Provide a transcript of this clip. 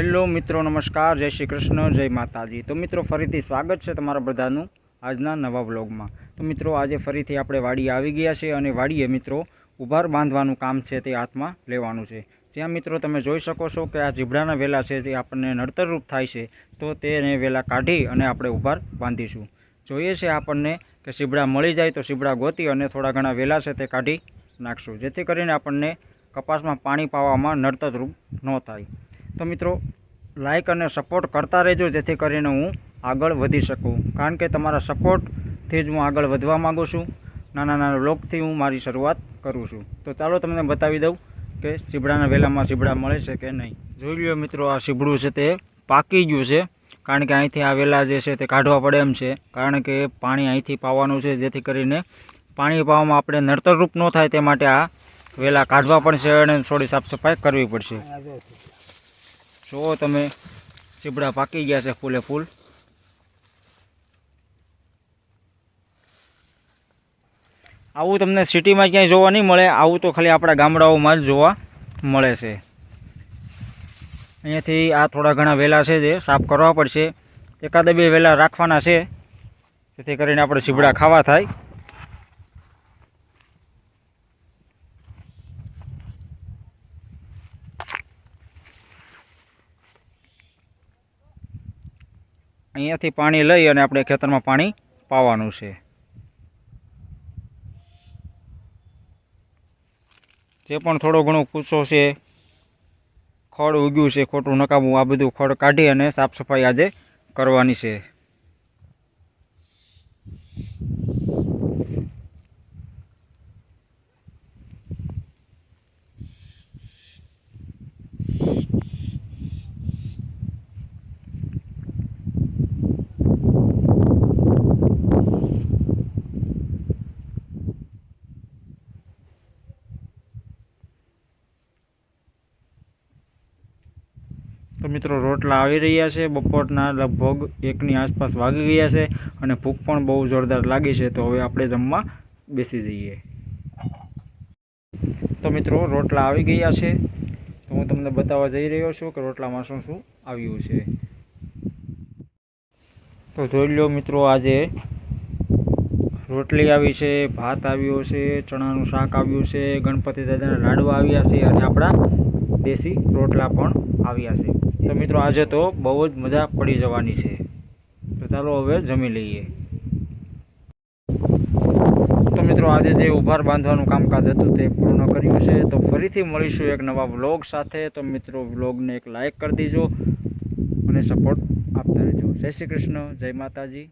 Hello મિત્રો, નમસ્કાર, જય શ્રી કૃષ્ણ, જય માતાજી. તો મિત્રો, ફરીથી સ્વાગત છે તમારા બધાનું આજના નવા વ્લોગમાં. તો મિત્રો, આજે ફરીથી આપણે વાડી આવી ગયા છે અને વાડીએ મિત્રો ઉભાર બાંધવાનું કામ છે તે હાથમાં લેવાનું છે. જ્યાં મિત્રો, તમે જોઈ શકો છો કે આ જીબડાના વેલા છે તે આપણને નડતરરૂપ થાય છે, તો તેને વેલા કાઢી અને આપણે ઉભાર બાંધીશું. જોઈએ છે આપણને કે સીબડા મળી જાય તો સીબડા ગોતી અને થોડા ઘણા વેલા છે તે કાઢી નાખશું, જેથી કરીને આપણને કપાસમાં પાણી પાવામાં નડતરરૂપ ન થાય. તો મિત્રો લાઇક અને સપોર્ટ કરતા રહેજો, જેથી કરીને હું આગળ વધી શકું. કારણ કે તમારા સપોર્ટથી જ હું આગળ વધવા માગું છું. નાના નાના બ્લોગથી હું મારી શરૂઆત કરું છું. તો ચાલો તમને બતાવી દઉં કે સીબડાના વેલામાં સીબડા મળે છે કે નહીં. જોઈ લ્યો મિત્રો, આ સીબડું છે તે પાકી ગયું છે. કારણ કે અહીંથી આ વેલા જે છે તે કાઢવા પડે એમ છે. કારણ કે પાણી અહીંથી પાવાનું છે, જેથી કરીને પાણી પાવામાં આપણે નડતરરૂપ ન થાય તે માટે આ વેલા કાઢવા પડશે અને થોડી સાફ સફાઈ કરવી પડશે. જુઓ તમે સીબડા પાકી ગયા છે ફૂલે ફૂલ. આવું તમને સિટીમાં ક્યાંય જોવા નહીં મળે, આવું તો ખાલી આપણા ગામડાઓમાં જ જોવા મળે છે. અહીંયાથી આ થોડા ઘણા વેલા છે જે સાફ કરવા પડશે. એકાદ બે વેલા રાખવાના છે. જેથી કરીને આપણે સીબડા ખાવા થાય. અહીંયાથી પાણી લઈ અને આપણે ખેતરમાં પાણી પાવાનું છે. જે પણ થોડો ઘણો કૂચો છે, ખડ ઉગ્યું છે, ખોટું નકામું, આ બધું ખડ કાઢી અને સાફ સફાઈ આજે કરવાની છે. તો મિત્રો રોટલા આવી રહ્યા છે, બપોરના લગભગ એકની આસપાસ વાગી ગયા છે અને ભૂખ પણ બહુ જોરદાર લાગી છે, તો હવે આપણે જમવા બેસી જઈએ. તો મિત્રો રોટલા આવી ગયા છે, તો હું તમને બતાવવા જઈ રહ્યો છું કે રોટલામાં શું શું આવ્યું છે. તો જોઈ લો મિત્રો આજે રોટલી આવી છે, ભાત આવ્યો છે, ચણાનું શાક આવ્યું છે, ગણપતિ દાદાના લાડવા આવ્યા છે, અને આપણા દેશી રોટલા પણ આવ્યા છે. તો મિત્રો આજે તો બહુ જ મજા પડી જવાની છે. તો ચાલો હવે જમી લઈએ. તો મિત્રો આજે જે ઉભાર બાંધવાનું કામકાજ હતું તે પૂર્ણ કર્યું છે. તો ફરીથી મળીશું એક નવા વ્લોગ સાથે. તો મિત્રો વ્લોગને એક લાઇક કરી દીજો અને સપોર્ટ આપતા રહેજો. જય શ્રી કૃષ્ણ. જય માતાજી.